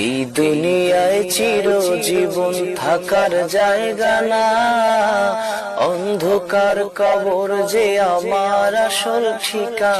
এই দুনিয়ায় চির জীবন থাকার জায়গা না। অন্ধকার কবর যে আমার আসল ঠিকানা।